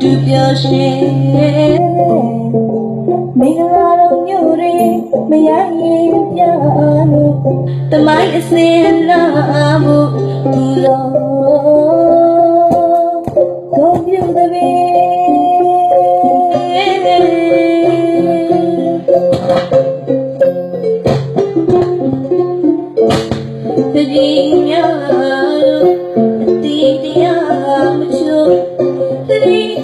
တူပျော်ရှင်မင်္ဂလာတော်မျိုးတွေမရရင်ပြလို့တမိုင်းအစင်လာမှုသူတော်ကုန်ပြုတ်တဲ့တကြီးများတို့အတီးတရားမရှိ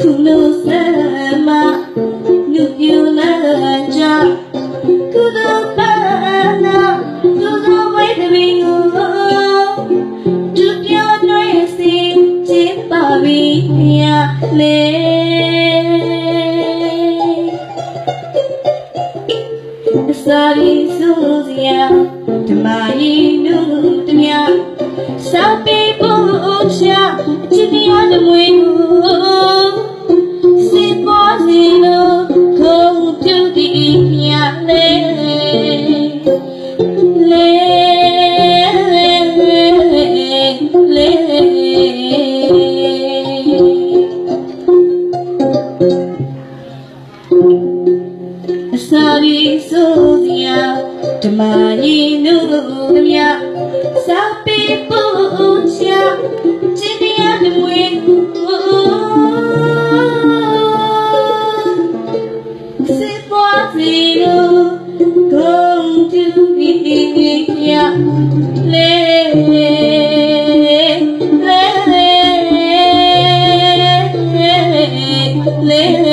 ခုလိုစမညူပြလာကြကုသိုလ်ပါနာကုသိုလ်ဝိတ္တဝိငုဒုတိယတွဲစီချစ်ပါပြီမြတ်လေစာရီစုစရာဓမ္မ မြလေလေလေအစာ စေပွားစီလို့ဂုံတူပြီးပြလေလေလေ